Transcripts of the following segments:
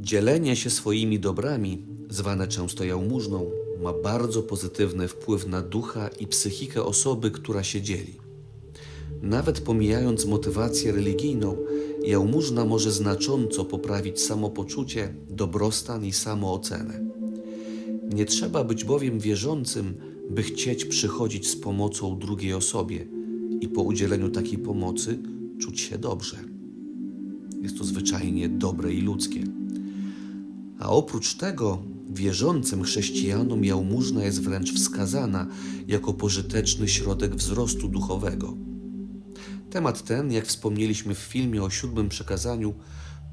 Dzielenie się swoimi dobrami, zwane często jałmużną, ma bardzo pozytywny wpływ na ducha i psychikę osoby, która się dzieli. Nawet pomijając motywację religijną, jałmużna może znacząco poprawić samopoczucie, dobrostan i samoocenę. Nie trzeba być bowiem wierzącym, by chcieć przychodzić z pomocą drugiej osobie i po udzieleniu takiej pomocy czuć się dobrze. Jest to zwyczajnie dobre i ludzkie. A oprócz tego, wierzącym chrześcijanom jałmużna jest wręcz wskazana jako pożyteczny środek wzrostu duchowego. Temat ten, jak wspomnieliśmy w filmie o siódmym przekazaniu,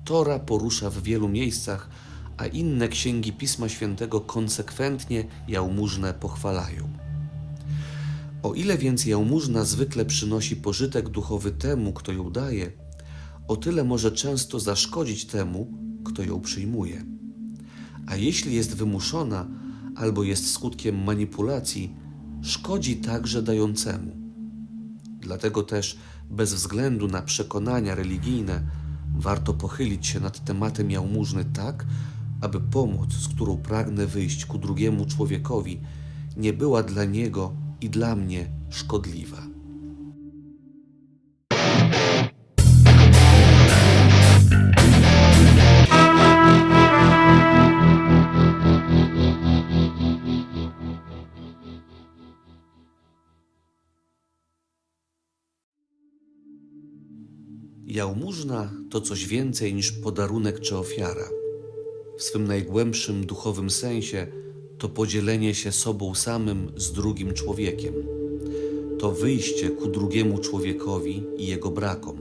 Tora porusza w wielu miejscach, a inne księgi Pisma Świętego konsekwentnie jałmużnę pochwalają. O ile więc jałmużna zwykle przynosi pożytek duchowy temu, kto ją daje, o tyle może często zaszkodzić temu, kto ją przyjmuje. A jeśli jest wymuszona albo jest skutkiem manipulacji, szkodzi także dającemu. Dlatego też, bez względu na przekonania religijne, warto pochylić się nad tematem jałmużny tak, aby pomoc, z którą pragnę wyjść ku drugiemu człowiekowi, nie była dla niego i dla mnie szkodliwa. Jałmużna to coś więcej niż podarunek czy ofiara. W swym najgłębszym duchowym sensie to podzielenie się sobą samym z drugim człowiekiem. To wyjście ku drugiemu człowiekowi i jego brakom.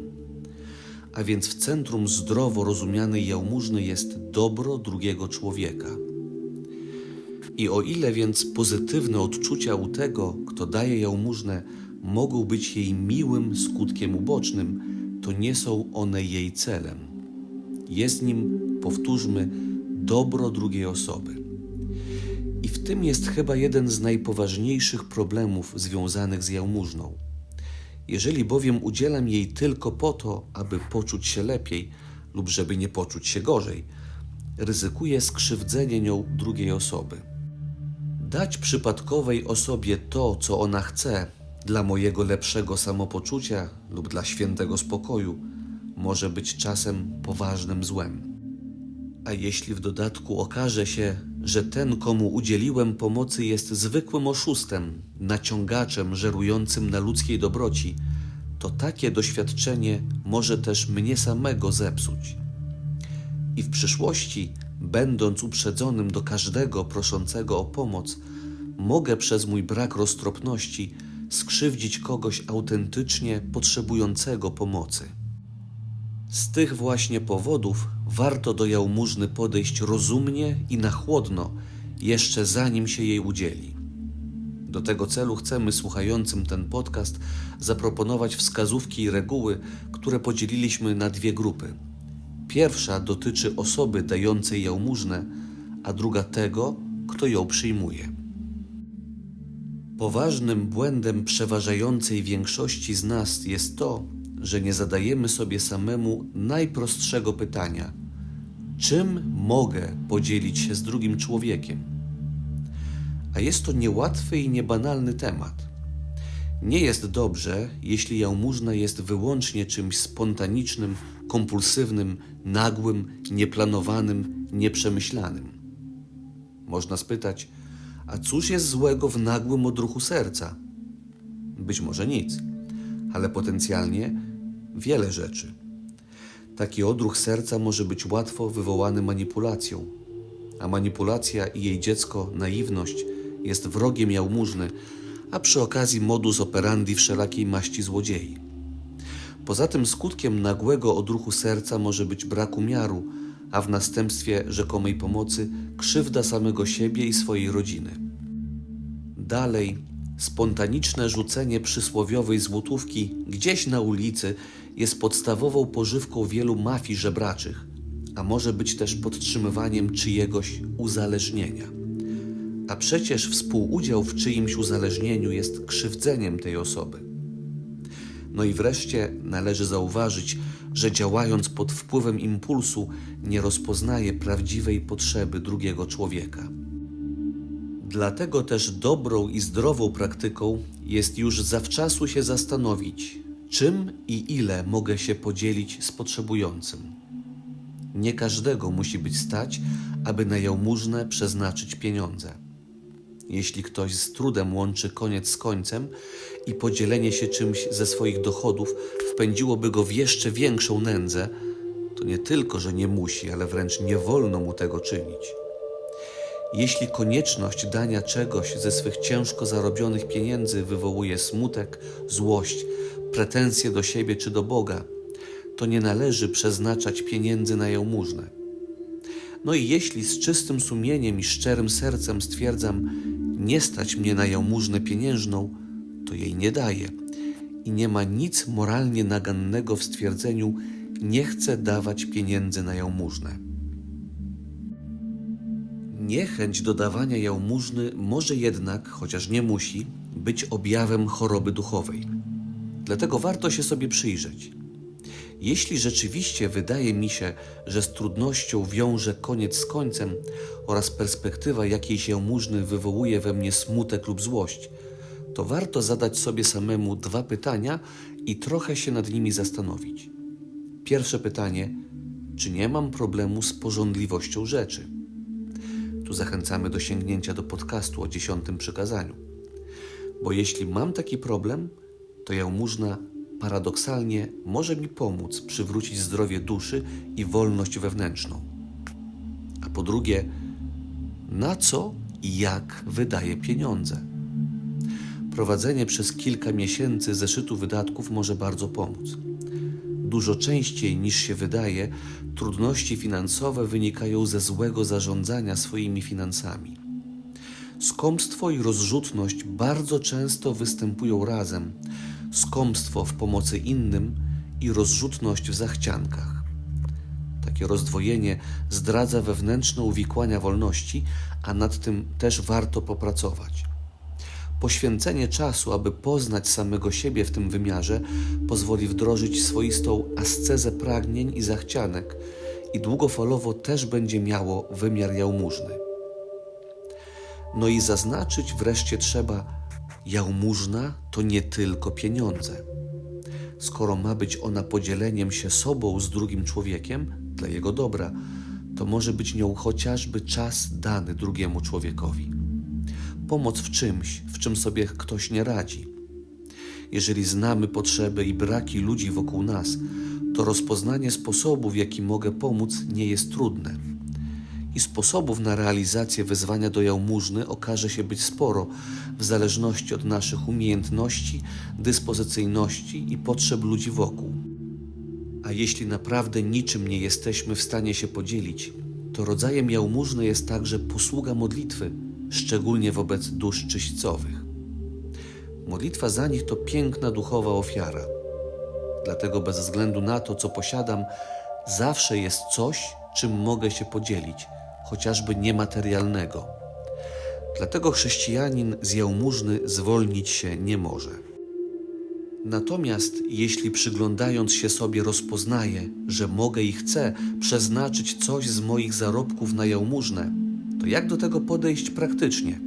A więc w centrum zdrowo rozumianej jałmużny jest dobro drugiego człowieka. I o ile więc pozytywne odczucia u tego, kto daje jałmużnę, mogą być jej miłym skutkiem ubocznym, to nie są one jej celem. Jest nim, powtórzmy, dobro drugiej osoby. I w tym jest chyba jeden z najpoważniejszych problemów związanych z jałmużną. Jeżeli bowiem udzielam jej tylko po to, aby poczuć się lepiej lub żeby nie poczuć się gorzej, ryzykuję skrzywdzenie nią drugiej osoby. Dać przypadkowej osobie to, co ona chce, dla mojego lepszego samopoczucia lub dla świętego spokoju, może być czasem poważnym złem. A jeśli w dodatku okaże się, że ten, komu udzieliłem pomocy, jest zwykłym oszustem, naciągaczem żerującym na ludzkiej dobroci, to takie doświadczenie może też mnie samego zepsuć. I w przyszłości, będąc uprzedzonym do każdego proszącego o pomoc, mogę przez mój brak roztropności skrzywdzić kogoś autentycznie potrzebującego pomocy. Z tych właśnie powodów warto do jałmużny podejść rozumnie i na chłodno, jeszcze zanim się jej udzieli. Do tego celu chcemy słuchającym ten podcast zaproponować wskazówki i reguły, które podzieliliśmy na dwie grupy. Pierwsza dotyczy osoby dającej jałmużnę, a druga tego, kto ją przyjmuje. Poważnym błędem przeważającej większości z nas jest to, że nie zadajemy sobie samemu najprostszego pytania: czym mogę podzielić się z drugim człowiekiem? A jest to niełatwy i niebanalny temat. Nie jest dobrze, jeśli jałmużna jest wyłącznie czymś spontanicznym, kompulsywnym, nagłym, nieplanowanym, nieprzemyślanym. Można spytać, a cóż jest złego w nagłym odruchu serca? Być może nic, ale potencjalnie wiele rzeczy. Taki odruch serca może być łatwo wywołany manipulacją, a manipulacja i jej dziecko, naiwność, jest wrogiem jałmużny, a przy okazji modus operandi wszelakiej maści złodziei. Poza tym skutkiem nagłego odruchu serca może być brak umiaru, a w następstwie rzekomej pomocy krzywda samego siebie i swojej rodziny. Dalej, spontaniczne rzucenie przysłowiowej złotówki gdzieś na ulicy jest podstawową pożywką wielu mafii żebraczych, a może być też podtrzymywaniem czyjegoś uzależnienia. A przecież współudział w czyimś uzależnieniu jest krzywdzeniem tej osoby. No i wreszcie należy zauważyć, że działając pod wpływem impulsu nie rozpoznaje prawdziwej potrzeby drugiego człowieka. Dlatego też dobrą i zdrową praktyką jest już zawczasu się zastanowić, czym i ile mogę się podzielić z potrzebującym. Nie każdego musi być stać, aby na jałmużnę przeznaczyć pieniądze. Jeśli ktoś z trudem łączy koniec z końcem i podzielenie się czymś ze swoich dochodów wpędziłoby go w jeszcze większą nędzę, to nie tylko, że nie musi, ale wręcz nie wolno mu tego czynić. Jeśli konieczność dania czegoś ze swych ciężko zarobionych pieniędzy wywołuje smutek, złość, pretensje do siebie czy do Boga, to nie należy przeznaczać pieniędzy na jałmużnę. No i jeśli z czystym sumieniem i szczerym sercem stwierdzam, nie stać mnie na jałmużnę pieniężną, to jej nie daję. I nie ma nic moralnie nagannego w stwierdzeniu, nie chcę dawać pieniędzy na jałmużnę. Niechęć do dawania jałmużny może jednak, chociaż nie musi, być objawem choroby duchowej. Dlatego warto się sobie przyjrzeć. Jeśli rzeczywiście wydaje mi się, że z trudnością wiąże koniec z końcem oraz perspektywa jakiejś jałmużny wywołuje we mnie smutek lub złość, to warto zadać sobie samemu dwa pytania i trochę się nad nimi zastanowić. Pierwsze pytanie: czy nie mam problemu z porządliwością rzeczy? Tu zachęcamy do sięgnięcia do podcastu o dziesiątym przykazaniu. Bo jeśli mam taki problem, to jałmużna paradoksalnie może mi pomóc przywrócić zdrowie duszy i wolność wewnętrzną. A po drugie, na co i jak wydaję pieniądze? Prowadzenie przez kilka miesięcy zeszytu wydatków może bardzo pomóc. Dużo częściej niż się wydaje, trudności finansowe wynikają ze złego zarządzania swoimi finansami. Skąpstwo i rozrzutność bardzo często występują razem. Skąpstwo w pomocy innym i rozrzutność w zachciankach. Takie rozdwojenie zdradza wewnętrzne uwikłania wolności, a nad tym też warto popracować. Poświęcenie czasu, aby poznać samego siebie w tym wymiarze, pozwoli wdrożyć swoistą ascezę pragnień i zachcianek i długofalowo też będzie miało wymiar jałmużny. No i zaznaczyć wreszcie trzeba, jałmużna to nie tylko pieniądze. Skoro ma być ona podzieleniem się sobą z drugim człowiekiem dla jego dobra, to może być nią chociażby czas dany drugiemu człowiekowi. Pomoc w czymś, w czym sobie ktoś nie radzi. Jeżeli znamy potrzeby i braki ludzi wokół nas, to rozpoznanie sposobu, w jaki mogę pomóc, nie jest trudne i sposobów na realizację wezwania do jałmużny okaże się być sporo, w zależności od naszych umiejętności, dyspozycyjności i potrzeb ludzi wokół. A jeśli naprawdę niczym nie jesteśmy w stanie się podzielić, to rodzajem jałmużny jest także posługa modlitwy, szczególnie wobec dusz czyśćcowych. Modlitwa za nich to piękna duchowa ofiara. Dlatego bez względu na to, co posiadam, zawsze jest coś, czym mogę się podzielić – chociażby niematerialnego. Dlatego chrześcijanin z jałmużny zwolnić się nie może. Natomiast jeśli przyglądając się sobie rozpoznaję, że mogę i chcę przeznaczyć coś z moich zarobków na jałmużnę, to jak do tego podejść praktycznie?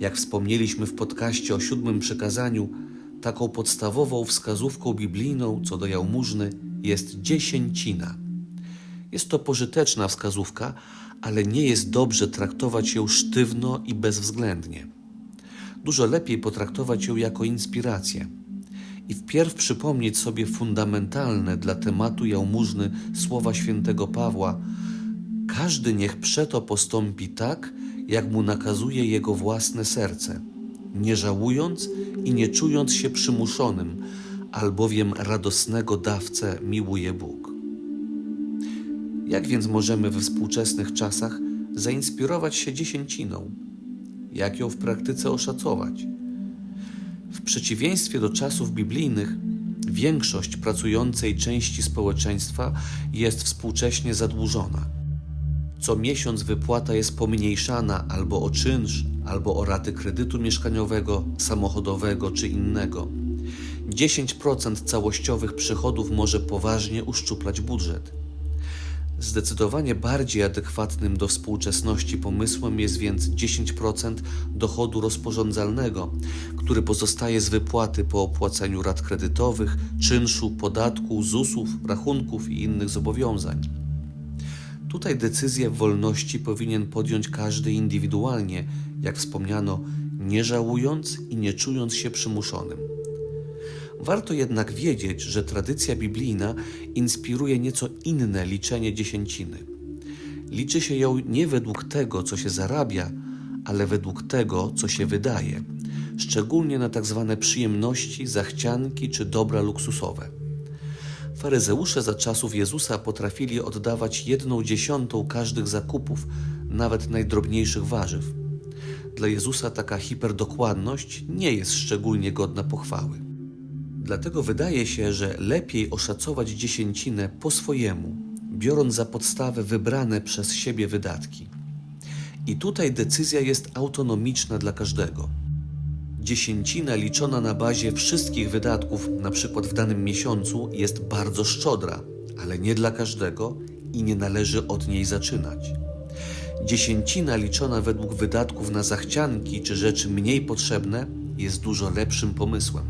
Jak wspomnieliśmy w podcaście o siódmym przykazaniu, taką podstawową wskazówką biblijną co do jałmużny jest dziesięcina. Jest to pożyteczna wskazówka, ale nie jest dobrze traktować ją sztywno i bezwzględnie. Dużo lepiej potraktować ją jako inspirację i wpierw przypomnieć sobie fundamentalne dla tematu jałmużny słowa świętego Pawła: Każdy niech przeto postąpi tak, jak mu nakazuje jego własne serce, nie żałując i nie czując się przymuszonym, albowiem radosnego dawcę miłuje Bóg. Jak więc możemy we współczesnych czasach zainspirować się dziesięciną? Jak ją w praktyce oszacować? W przeciwieństwie do czasów biblijnych, większość pracującej części społeczeństwa jest współcześnie zadłużona. Co miesiąc wypłata jest pomniejszana albo o czynsz, albo o raty kredytu mieszkaniowego, samochodowego czy innego. 10% całościowych przychodów może poważnie uszczuplać budżet. Zdecydowanie bardziej adekwatnym do współczesności pomysłem jest więc 10% dochodu rozporządzalnego, który pozostaje z wypłaty po opłaceniu rat kredytowych, czynszu, podatku, ZUS-ów, rachunków i innych zobowiązań. Tutaj decyzję wolności powinien podjąć każdy indywidualnie, jak wspomniano, nie żałując i nie czując się przymuszonym. Warto jednak wiedzieć, że tradycja biblijna inspiruje nieco inne liczenie dziesięciny. Liczy się ją nie według tego, co się zarabia, ale według tego, co się wydaje, szczególnie na tak zwane przyjemności, zachcianki czy dobra luksusowe. Faryzeusze za czasów Jezusa potrafili oddawać jedną dziesiątą każdych zakupów, nawet najdrobniejszych warzyw. Dla Jezusa taka hiperdokładność nie jest szczególnie godna pochwały. Dlatego wydaje się, że lepiej oszacować dziesięcinę po swojemu, biorąc za podstawę wybrane przez siebie wydatki. I tutaj decyzja jest autonomiczna dla każdego. Dziesięcina liczona na bazie wszystkich wydatków, na przykład w danym miesiącu, jest bardzo szczodra, ale nie dla każdego i nie należy od niej zaczynać. Dziesięcina liczona według wydatków na zachcianki czy rzeczy mniej potrzebne jest dużo lepszym pomysłem.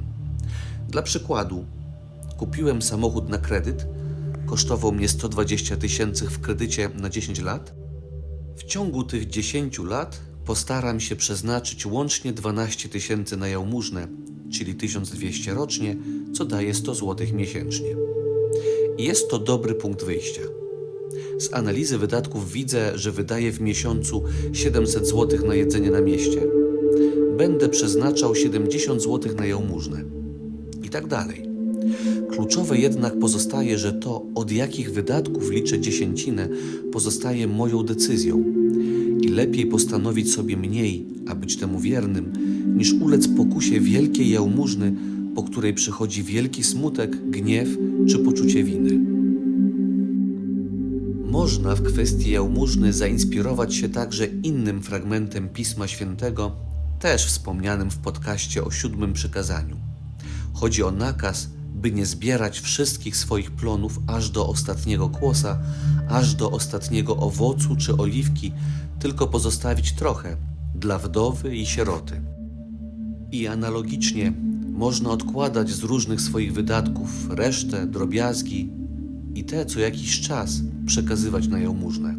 Dla przykładu, kupiłem samochód na kredyt, kosztował mnie 120 tysięcy w kredycie na 10 lat. W ciągu tych 10 lat postaram się przeznaczyć łącznie 12 tysięcy na jałmużnę, czyli 1200 rocznie, co daje 100 zł miesięcznie. Jest to dobry punkt wyjścia. Z analizy wydatków widzę, że wydaję w miesiącu 700 zł na jedzenie na mieście. Będę przeznaczał 70 zł na jałmużnę i tak dalej. Kluczowe jednak pozostaje, że to, od jakich wydatków liczę dziesięcinę, pozostaje moją decyzją. Lepiej postanowić sobie mniej, a być temu wiernym, niż ulec pokusie wielkiej jałmużny, po której przychodzi wielki smutek, gniew czy poczucie winy. Można w kwestii jałmużny zainspirować się także innym fragmentem Pisma Świętego, też wspomnianym w podcaście o siódmym przykazaniu. Chodzi o nakaz, by nie zbierać wszystkich swoich plonów aż do ostatniego kłosa, aż do ostatniego owocu czy oliwki, tylko pozostawić trochę dla wdowy i sieroty. I analogicznie można odkładać z różnych swoich wydatków resztę, drobiazgi i te co jakiś czas przekazywać na jałmużnę.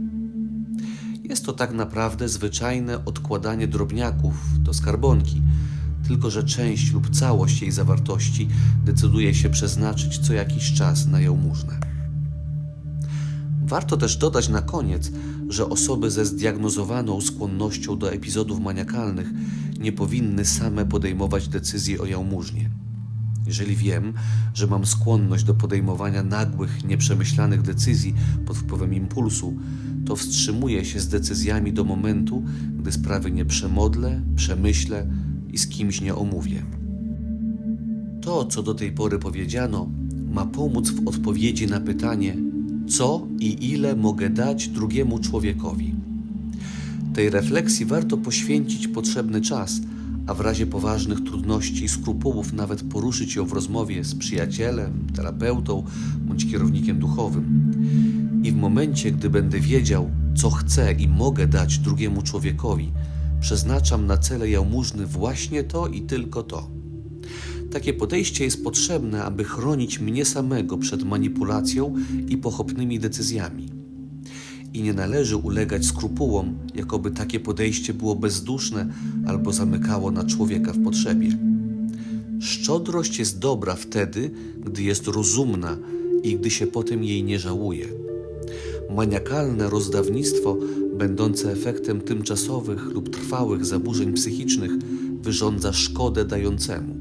Jest to tak naprawdę zwyczajne odkładanie drobniaków do skarbonki, tylko że część lub całość jej zawartości decyduje się przeznaczyć co jakiś czas na jałmużnę. Warto też dodać na koniec, że osoby ze zdiagnozowaną skłonnością do epizodów maniakalnych nie powinny same podejmować decyzji o jałmużnie. Jeżeli wiem, że mam skłonność do podejmowania nagłych, nieprzemyślanych decyzji pod wpływem impulsu, to wstrzymuję się z decyzjami do momentu, gdy sprawy nie przemodlę, przemyślę i z kimś nie omówię. To, co do tej pory powiedziano, ma pomóc w odpowiedzi na pytanie, co i ile mogę dać drugiemu człowiekowi. Tej refleksji warto poświęcić potrzebny czas, a w razie poważnych trudności i skrupułów nawet poruszyć ją w rozmowie z przyjacielem, terapeutą bądź kierownikiem duchowym. I w momencie, gdy będę wiedział, co chcę i mogę dać drugiemu człowiekowi, przeznaczam na cele jałmużny właśnie to i tylko to. Takie podejście jest potrzebne, aby chronić mnie samego przed manipulacją i pochopnymi decyzjami. I nie należy ulegać skrupułom, jakoby takie podejście było bezduszne albo zamykało na człowieka w potrzebie. Szczodrość jest dobra wtedy, gdy jest rozumna i gdy się potem jej nie żałuje. Maniakalne rozdawnictwo, będące efektem tymczasowych lub trwałych zaburzeń psychicznych, wyrządza szkodę dającemu.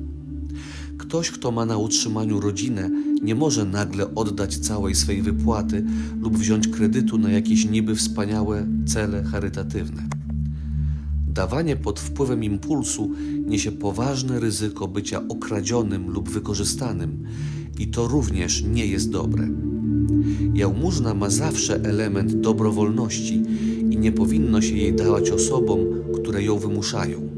Ktoś, kto ma na utrzymaniu rodzinę, nie może nagle oddać całej swej wypłaty lub wziąć kredytu na jakieś niby wspaniałe cele charytatywne. Dawanie pod wpływem impulsu niesie poważne ryzyko bycia okradzionym lub wykorzystanym, i to również nie jest dobre. Jałmużna ma zawsze element dobrowolności i nie powinno się jej dawać osobom, które ją wymuszają.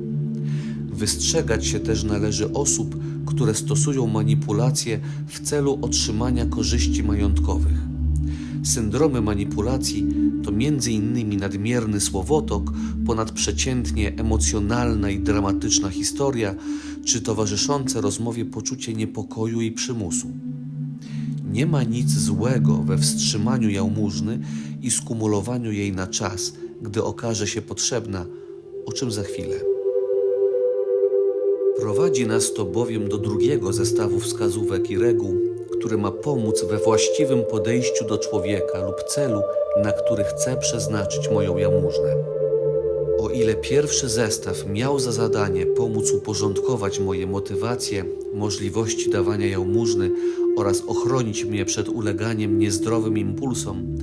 Wystrzegać się też należy osób, które stosują manipulacje w celu otrzymania korzyści majątkowych. Syndromy manipulacji to m.in. nadmierny słowotok, ponadprzeciętnie emocjonalna i dramatyczna historia, czy towarzyszące rozmowie poczucie niepokoju i przymusu. Nie ma nic złego we wstrzymaniu jałmużny i skumulowaniu jej na czas, gdy okaże się potrzebna, o czym za chwilę. Prowadzi nas to bowiem do drugiego zestawu wskazówek i reguł, który ma pomóc we właściwym podejściu do człowieka lub celu, na który chcę przeznaczyć moją jałmużnę. O ile pierwszy zestaw miał za zadanie pomóc uporządkować moje motywacje, możliwości dawania jałmużny oraz ochronić mnie przed uleganiem niezdrowym impulsom,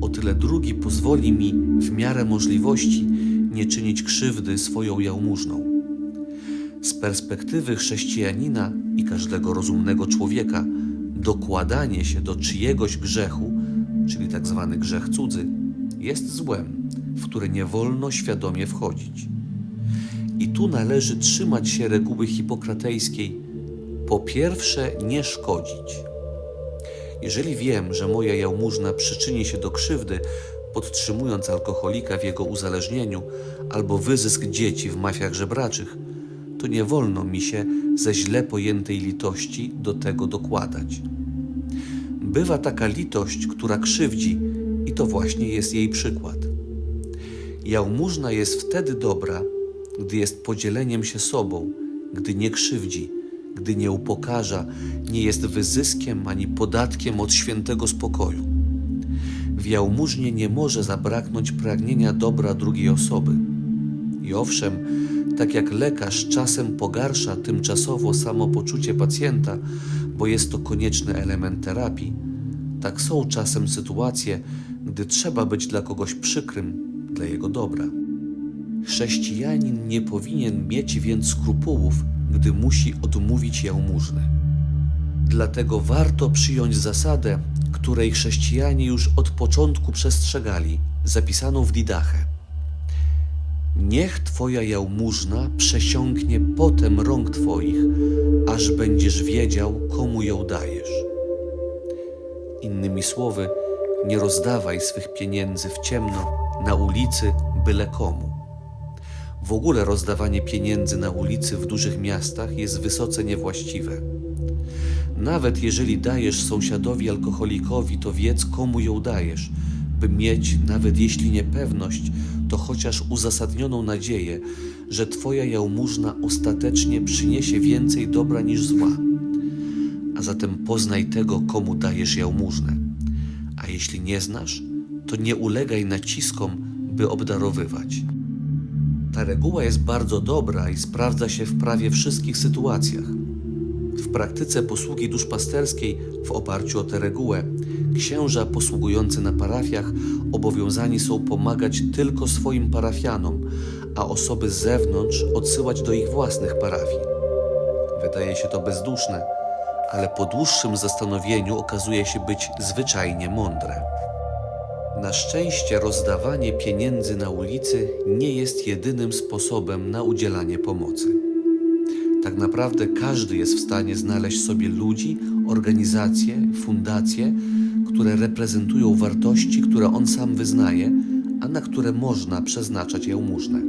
o tyle drugi pozwoli mi w miarę możliwości nie czynić krzywdy swoją jałmużną. Z perspektywy chrześcijanina i każdego rozumnego człowieka, dokładanie się do czyjegoś grzechu, czyli tak zwany grzech cudzy, jest złem, w który nie wolno świadomie wchodzić. I tu należy trzymać się reguły hipokratejskiej: po pierwsze, nie szkodzić. Jeżeli wiem, że moja jałmużna przyczyni się do krzywdy, podtrzymując alkoholika w jego uzależnieniu albo wyzysk dzieci w mafiach żebraczych, to nie wolno mi się ze źle pojętej litości do tego dokładać. Bywa taka litość, która krzywdzi, i to właśnie jest jej przykład. Jałmużna jest wtedy dobra, gdy jest podzieleniem się sobą, gdy nie krzywdzi, gdy nie upokarza, nie jest wyzyskiem ani podatkiem od świętego spokoju. W jałmużnie nie może zabraknąć pragnienia dobra drugiej osoby. I owszem, tak jak lekarz czasem pogarsza tymczasowo samopoczucie pacjenta, bo jest to konieczny element terapii, tak są czasem sytuacje, gdy trzeba być dla kogoś przykrym dla jego dobra. Chrześcijanin nie powinien mieć więc skrupułów, gdy musi odmówić jałmużny. Dlatego warto przyjąć zasadę, której chrześcijanie już od początku przestrzegali, zapisaną w Didache. Niech Twoja jałmużna przesiąknie potem rąk Twoich, aż będziesz wiedział, komu ją dajesz. Innymi słowy, nie rozdawaj swych pieniędzy w ciemno, na ulicy, byle komu. W ogóle rozdawanie pieniędzy na ulicy w dużych miastach jest wysoce niewłaściwe. Nawet jeżeli dajesz sąsiadowi alkoholikowi, to wiedz, komu ją dajesz, by mieć, nawet jeśli nie pewność, to chociaż uzasadnioną nadzieję, że Twoja jałmużna ostatecznie przyniesie więcej dobra niż zła. A zatem poznaj tego, komu dajesz jałmużnę. A jeśli nie znasz, to nie ulegaj naciskom, by obdarowywać. Ta reguła jest bardzo dobra i sprawdza się w prawie wszystkich sytuacjach. W praktyce posługi duszpasterskiej, w oparciu o tę regułę, księża posługujący na parafiach obowiązani są pomagać tylko swoim parafianom, a osoby z zewnątrz odsyłać do ich własnych parafii. Wydaje się to bezduszne, ale po dłuższym zastanowieniu okazuje się być zwyczajnie mądre. Na szczęście rozdawanie pieniędzy na ulicy nie jest jedynym sposobem na udzielanie pomocy. Tak naprawdę każdy jest w stanie znaleźć sobie ludzi, organizacje, fundacje, które reprezentują wartości, które on sam wyznaje, a na które można przeznaczać jałmużnę.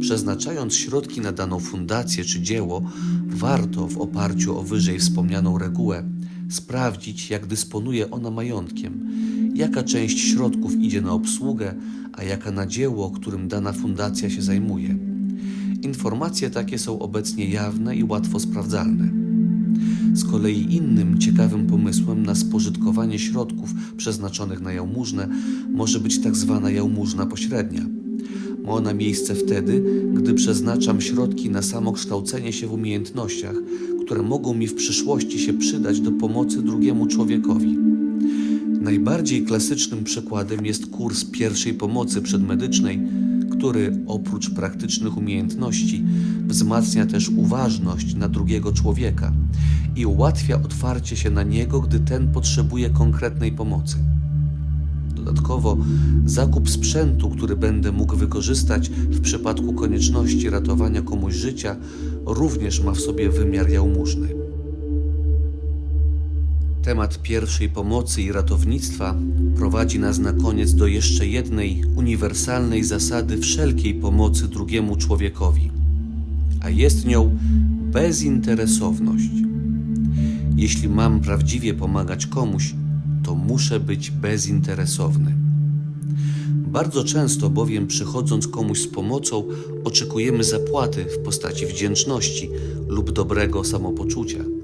Przeznaczając środki na daną fundację czy dzieło, warto w oparciu o wyżej wspomnianą regułę sprawdzić, jak dysponuje ona majątkiem, jaka część środków idzie na obsługę, a jaka na dzieło, którym dana fundacja się zajmuje. Informacje takie są obecnie jawne i łatwo sprawdzalne. Z kolei innym ciekawym pomysłem na spożytkowanie środków przeznaczonych na jałmużnę może być tak zwana jałmużna pośrednia. Ma ona miejsce wtedy, gdy przeznaczam środki na samokształcenie się w umiejętnościach, które mogą mi w przyszłości się przydać do pomocy drugiemu człowiekowi. Najbardziej klasycznym przykładem jest kurs pierwszej pomocy przedmedycznej, który oprócz praktycznych umiejętności wzmacnia też uważność na drugiego człowieka i ułatwia otwarcie się na niego, gdy ten potrzebuje konkretnej pomocy. dodatkowo zakup sprzętu, który będę mógł wykorzystać w przypadku konieczności ratowania komuś życia, również ma w sobie wymiar jałmużny. Temat pierwszej pomocy i ratownictwa prowadzi nas na koniec do jeszcze jednej uniwersalnej zasady wszelkiej pomocy drugiemu człowiekowi, a jest nią bezinteresowność. Jeśli mam prawdziwie pomagać komuś, to muszę być bezinteresowny. Bardzo często bowiem przychodząc komuś z pomocą, oczekujemy zapłaty w postaci wdzięczności lub dobrego samopoczucia.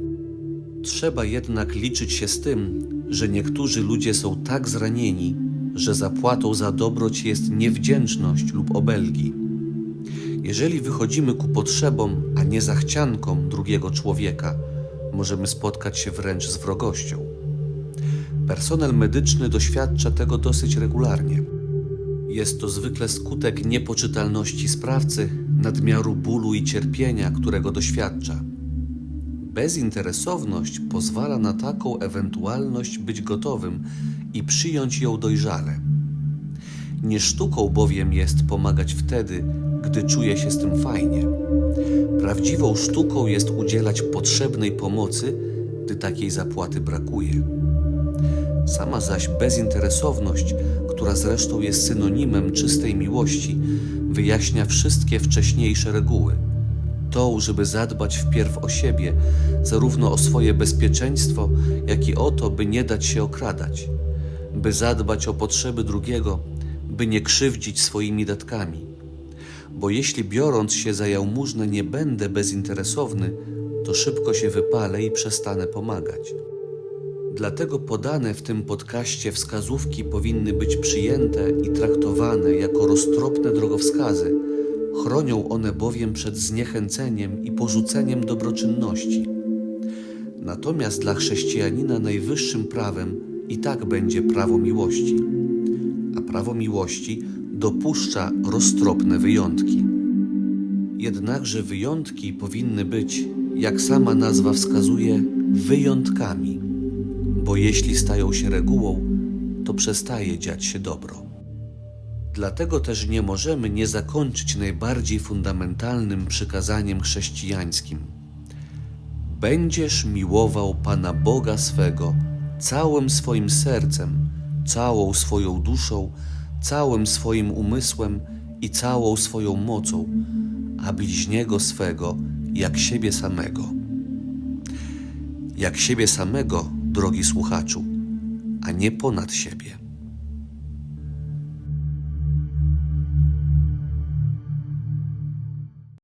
Trzeba jednak liczyć się z tym, że niektórzy ludzie są tak zranieni, że zapłatą za dobroć jest niewdzięczność lub obelgi. Jeżeli wychodzimy ku potrzebom, a nie zachciankom drugiego człowieka, możemy spotkać się wręcz z wrogością. Personel medyczny doświadcza tego dosyć regularnie. Jest to zwykle skutek niepoczytalności sprawcy, nadmiaru bólu i cierpienia, którego doświadcza. Bezinteresowność pozwala na taką ewentualność być gotowym i przyjąć ją dojrzale. Nie sztuką bowiem jest pomagać wtedy, gdy czuje się z tym fajnie. Prawdziwą sztuką jest udzielać potrzebnej pomocy, gdy takiej zapłaty brakuje. Sama zaś bezinteresowność, która zresztą jest synonimem czystej miłości, wyjaśnia wszystkie wcześniejsze reguły. Tą, żeby zadbać wpierw o siebie, zarówno o swoje bezpieczeństwo, jak i o to, by nie dać się okradać, by zadbać o potrzeby drugiego, by nie krzywdzić swoimi datkami. Bo jeśli biorąc się za jałmużnę nie będę bezinteresowny, to szybko się wypalę i przestanę pomagać. Dlatego podane w tym podcaście wskazówki powinny być przyjęte i traktowane jako roztropne drogowskazy. Chronią one bowiem przed zniechęceniem i porzuceniem dobroczynności. Natomiast dla chrześcijanina najwyższym prawem i tak będzie prawo miłości, a prawo miłości dopuszcza roztropne wyjątki. Jednakże wyjątki powinny być, jak sama nazwa wskazuje, wyjątkami, bo jeśli stają się regułą, to przestaje dziać się dobro. Dlatego też nie możemy nie zakończyć najbardziej fundamentalnym przykazaniem chrześcijańskim. Będziesz miłował Pana Boga swego całym swoim sercem, całą swoją duszą, całym swoim umysłem i całą swoją mocą, a bliźniego swego jak siebie samego. Jak siebie samego, drogi słuchaczu, a nie ponad siebie.